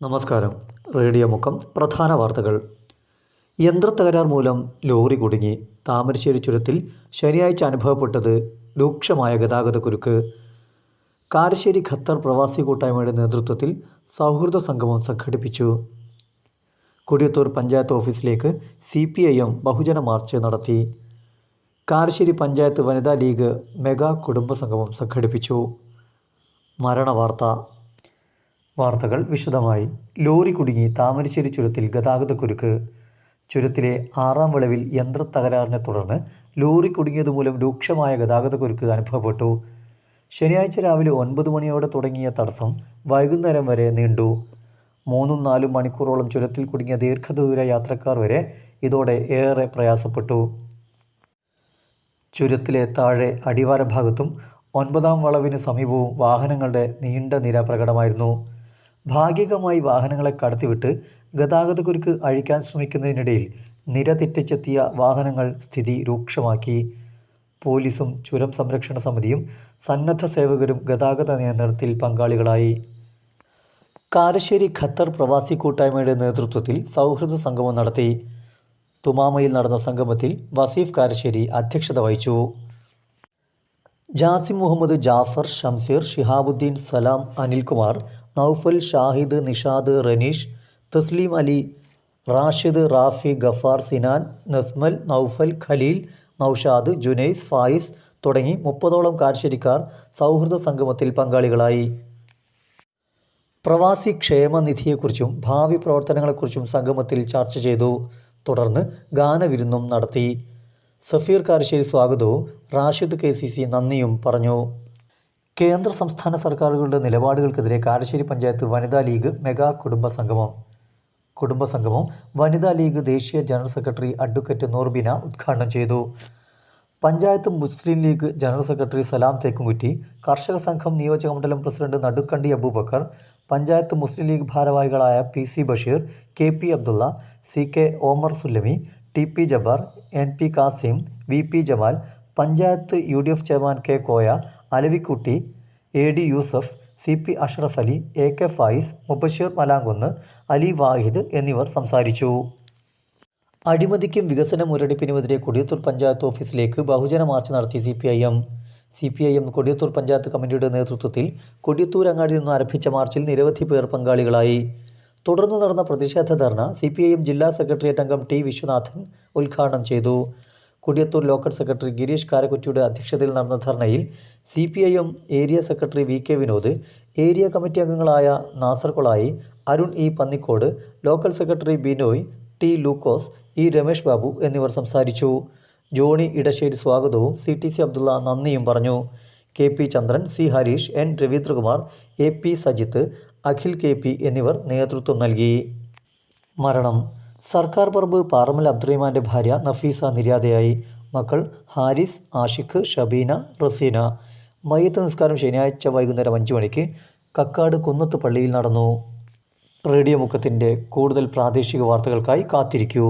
നമസ്കാരം. റേഡിയോ മുഖം പ്രധാന വാർത്തകൾ. യന്ത്രത്തകരാർ മൂലം ലോറി കുടുങ്ങി. താമരശ്ശേരി ചുരത്തിൽ ശനിയാഴ്ച അനുഭവപ്പെട്ടത് രൂക്ഷമായ ഗതാഗതക്കുരുക്ക് കാരശ്ശേരി ഖത്തർ പ്രവാസി കൂട്ടായ്മയുടെ നേതൃത്വത്തിൽ സൗഹൃദ സംഗമം സംഘടിപ്പിച്ചു. കൊടിയത്തൂർ പഞ്ചായത്ത് ഓഫീസിലേക്ക് സി പി ഐ എം ബഹുജന മാർച്ച് നടത്തി. കാരശ്ശേരി പഞ്ചായത്ത് വനിതാ ലീഗ് മെഗാ കുടുംബ സംഗമം സംഘടിപ്പിച്ചു. മരണവാർത്ത. വാർത്തകൾ വിശദമായി. ലോറി കുടുങ്ങി താമരശ്ശേരി ചുരത്തിൽ ഗതാഗതക്കുരുക്ക് ചുരത്തിലെ ആറാം വിളവിൽ യന്ത്ര തകരാറിനെ തുടർന്ന് ലോറി കുടുങ്ങിയതുമൂലം രൂക്ഷമായ ഗതാഗതക്കുരുക്ക് അനുഭവപ്പെട്ടു. ശനിയാഴ്ച രാവിലെ ഒൻപത് മണിയോടെ തുടങ്ങിയ തടസ്സം വൈകുന്നേരം വരെ നീണ്ടു. മൂന്നും നാലും മണിക്കൂറോളം ചുരത്തിൽ കുടുങ്ങിയ ദീർഘദൂര യാത്രക്കാർ വരെ ഇതോടെ ഏറെ പ്രയാസപ്പെട്ടു. ചുരത്തിലെ താഴെ അടിവാര ഭാഗത്തും ഒൻപതാം വളവിന് സമീപവും വാഹനങ്ങളുടെ നീണ്ട നിര പ്രകടമായിരുന്നു. ഭാഗികമായി വാഹനങ്ങളെ കടത്തിവിട്ട് ഗതാഗതക്കുരുക്ക് അഴിക്കാൻ ശ്രമിക്കുന്നതിനിടയിൽ നിര തെറ്റിച്ചെത്തിയ വാഹനങ്ങൾ സ്ഥിതി രൂക്ഷമാക്കി. പോലീസും ചുരം സംരക്ഷണ സമിതിയും സന്നദ്ധ സേവകരും ഗതാഗത നിയന്ത്രണത്തിൽ പങ്കാളികളായി. കാരശ്ശേരി ഖത്തർ പ്രവാസി കൂട്ടായ്മയുടെ നേതൃത്വത്തിൽ സൗഹൃദ സംഗമം നടത്തി. തുമാമയിൽ നടന്ന സംഗമത്തിൽ വസീഫ് കാരശ്ശേരി അധ്യക്ഷത വഹിച്ചു. ജാസിം മുഹമ്മദ് ജാഫർ ഷംസീർ ഷിഹാബുദ്ദീൻ സലാം അനിൽകുമാർ നൗഫൽ ഷാഹിദ് നിഷാദ് റനീഷ് തസ്ലീം അലി റാഷിദ് റാഫി ഗഫാർ സിനാൻ നസ്മൽ നൗഫൽ ഖലീൽ നൌഷാദ് ജുനൈസ് ഫായിസ് തുടങ്ങി മുപ്പതോളം കാർഷരിക്കാർ സൗഹൃദ സംഗമത്തിൽ പങ്കാളികളായി. പ്രവാസി ക്ഷേമനിധിയെക്കുറിച്ചും ഭാവി പ്രവർത്തനങ്ങളെക്കുറിച്ചും സംഗമത്തിൽ ചർച്ച ചെയ്തു. തുടർന്ന് ഗാനവിരുന്നും നടത്തി. സഫീർ കാരശ്ശേരി സ്വാഗതവും റാഷിദ് കെ സി സി നന്ദിയും പറഞ്ഞു. കേന്ദ്ര സംസ്ഥാന സർക്കാരുകളുടെ നിലപാടുകൾക്കെതിരെ കാരശ്ശേരി പഞ്ചായത്ത് വനിതാ ലീഗ് മെഗാ കുടുംബ സംഗമം. കുടുംബ സംഗമം വനിതാ ലീഗ് ദേശീയ ജനറൽ സെക്രട്ടറി അഡ്വക്കേറ്റ് നോർബിന ഉദ്ഘാടനം ചെയ്തു. പഞ്ചായത്ത് മുസ്ലിം ലീഗ് ജനറൽ സെക്രട്ടറി സലാം തേക്കുംകുറ്റി കർഷക സംഘം നിയോജക മണ്ഡലം പ്രസിഡന്റ് നടുക്കണ്ടി അബൂബക്കർ പഞ്ചായത്ത് മുസ്ലിം ലീഗ് ഭാരവാഹികളായ P C Basheer K P Abdulla C K Omar Sullami T P Jabbar N P Kasim V P Jamal panchayat U D F chairman K Koya Alavikutty A D Yusuf C P Ashraf Ali A K Fayis Mubasheer Malankunnu Ali Wahid എന്നിവർ സംസാരിച്ചു. അഴിമതിക്കും വികസന മുരടിപ്പിനുമെതിരെ കൊടിയത്തൂർ പഞ്ചായത്ത് ഓഫീസിലേക്ക് ബഹുജന march നടത്തി C P I M. C P I M Kodiyathur panchayat കമ്മിറ്റിയുടെ നേതൃത്വത്തിൽ കൊടിയത്തൂർ അങ്ങാടി നിന്ന് ആരംഭിച്ച മാർച്ചിൽ നിരവധി പേർ പങ്കാളികളായി. തുടർന്ന് നടന്ന പ്രതിഷേധ dharna C P I M ജില്ലാ സെക്രട്ടേറിയറ്റ് അംഗം ടി വിശ്വനാഥൻ ഉദ്ഘാടനം ചെയ്തു. കൊടിയത്തൂർ ലോക്കൽ സെക്രട്ടറി ഗിരീഷ് കാരക്കുറ്റിയുടെ അധ്യക്ഷതയിൽ നടന്ന ധർണയിൽ C P I M area secretary V K Vinod area committee അംഗങ്ങളായ Nasar Kolayi Arun E Pannikode local secretary Binoy T Lukose E Ramesh Babu എന്നിവർ സംസാരിച്ചു. ജോണി ഇടശ്ശേരി സ്വാഗതവും സി ടി സി അബ്ദുള്ള നന്ദിയും പറഞ്ഞു. K P Chandran C Hareesh N Raveendrakumar A P Sajith Akhil K P എന്നിവർ നേതൃത്വം നൽകി. മരണം സർക്കാർ പറമ്പ് പാറമൽ അബ്ദുറഹിമാന്റെ ഭാര്യ നഫീസ നിര്യാതയായി. മക്കൾ ഹാരിസ് ആഷിഖ് ഷബീന റസീന. മയ്യത്ത് നിസ്കാരം ശനിയാഴ്ച വൈകുന്നേരം അഞ്ച് മണിക്ക് കക്കാട് കുന്നത്ത് പള്ളിയിൽ നടന്നു. റേഡിയോ മുഖത്തിന്റെ കൂടുതൽ പ്രാദേശിക വാർത്തകൾക്കായി കാത്തിരിക്കൂ.